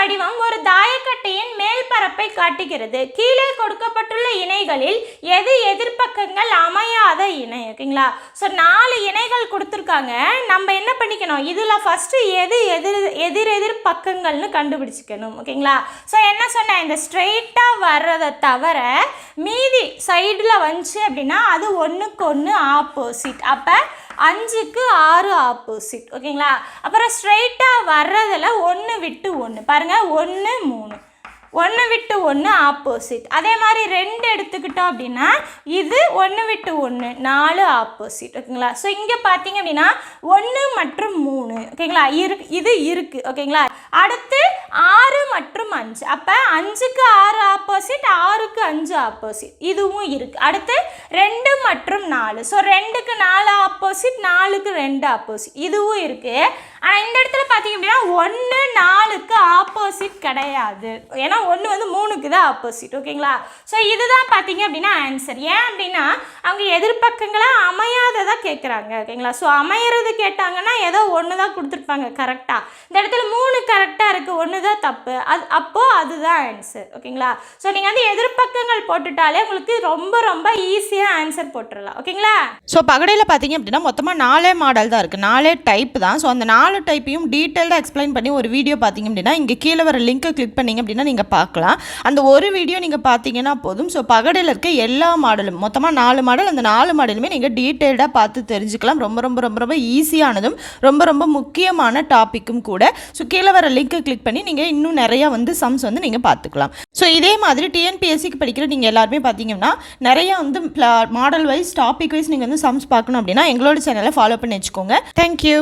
வடிவம் ஒரு தாயக்கட்டையின் மேல் பரப்பை காட்டுகிறது. கீழே கொடுக்கப்பட்டுள்ள இணைகளில் எது எதிர்ப்பக்கங்கள் அமையாத இணை ஓகேங்களா? ஸோ நாலு இணைகள் கொடுத்துருக்காங்க. நம்ம என்ன பண்ணிக்கணும்? இதில் ஃபஸ்ட்டு எது எதிர் எதிர் எதிர் பக்கங்கள்னு கண்டுபிடிச்சிக்கணும் ஓகேங்களா? ஸோ என்ன சொன்னேன்? இந்த ஸ்ட்ரெயிட்டாக வர்றதை தவிர மீதி சைடில் வந்துச்சு அப்படின்னா அது ஒன்றுக்கு ஒன்று ஆப்போசிட் அப்போ அஞ்சுக்கு ஆறு ஆப்போசிட் ஓகேங்களா? அப்புறம் ஸ்ட்ரைட்டாக வர்றதில் ஒன்று விட்டு ஒன்று பாருங்கள் ஒன்று மூணு. ஒன்று விட்டு ஒன்று ஆப்போசிட் அதே மாதிரி ரெண்டு எடுத்துக்கிட்டோம் அப்படின்னா இது ஒன்று விட்டு ஒன்று நாலு ஆப்போசிட் ஓகேங்களா? ஸோ இங்கே பார்த்தீங்க அப்படின்னா ஒன்று மற்றும் மூணு ஓகேங்களா? இரு இது இருக்குது ஓகேங்களா? அடுத்து ஆறு மற்றும் அஞ்சு. அப்போ அஞ்சுக்கு ஆறு ஆப்போசிட் ஆறுக்கு அஞ்சு ஆப்போசிட் இதுவும் இருக்குது அடுத்து ரெண்டு மற்றும் நாலு. ஸோ ரெண்டுக்கு நாலு ஆப்போசிட் நாலுக்கு ரெண்டு ஆப்போசிட் இதுவும் இருக்குது ஆனால் இந்த இடத்துல பார்த்தீங்க அப்படின்னா ஒன்று நாலுக்கு ஆப்போசிட் கிடையாது. ஏன்னா ஒன்று வந்து மூணுக்கு தான் ஆப்போசிட் ஓகேங்களா? ஸோ இதுதான் பார்த்தீங்க அப்படின்னா ஆன்சர் ஏன் அப்படின்னா அவங்க எதிர்ப்பக்கங்களாக அமையாததாக கேட்குறாங்க ஓகேங்களா? ஸோ அமையிறது கேட்டாங்கன்னா ஏதோ ஒன்று தான் கொடுத்துருப்பாங்க கரெக்டாக இந்த இடத்துல மூணு கரெக்டாக இருக்குது ஒன்று தான் தப்பு. அது அப்போது அதுதான் ஆன்சர் ஓகேங்களா? ஸோ நீங்கள் வந்து எதிர்பக்கங்கள் போட்டுட்டாலே உங்களுக்கு ரொம்ப ரொம்ப ஈஸியாக ஆன்சர் போட்டுடலாம் ஓகேங்களா? ஸோ பகடையில் பார்த்தீங்க அப்படின்னா மொத்தமாக நாலே மாடல் தான் இருக்குது நாலே டைப் தான். ஸோ அந்த நாலு டைப்பையும் டீட்டெயில்டாக எக்ஸ்பிளைன் பண்ணி ஒரு வீடியோ பார்த்தீங்க அப்படின்னா இங்கே கீழே வர லிங்க்கை கிளிக் பண்ணீங்க அப்படின்னா நீங்கள் பார்க்கலாம். அந்த ஒரு வீடியோ நீங்கள் பார்த்தீங்கன்னா போதும். ஸோ பகடையில் இருக்க எல்லா மாடலும் மொத்தமாக நாலு மாடல் அந்த நாலு மாடலுமே நீங்கள் டீட்டெயில்டாக பார்த்து தெரிஞ்சுக்கலாம். ரொம்ப ரொம்ப ரொம்ப ரொம்ப ஈஸியானதும் ரொம்ப ரொம்ப முக்கியமான டாப்பிக்கும் கூட. ஸோ கீழே வர லிங்க்கை கிளிக் பண்ணி நீங்கள் இன்னும் நிறையா வந்து சம்ஸ் வந்து நீங்கள் பார்த்துக்கலாம். ஸோ இதே மாதிரி டிஎன்பிஎஸ்சிக்கு படிக்கிற நீங்கள் எல்லாருமே பார்த்தீங்கன்னா நிறையா வந்து மாடல் வைஸ் டாபிக் வைஸ் நீங்கள் வந்து சம்ஸ் பார்க்கணும் அப்படின்னா எங்களோட சேனலை ஃபாலோ பண்ணி வச்சுக்கோங்க. தேங்க்யூ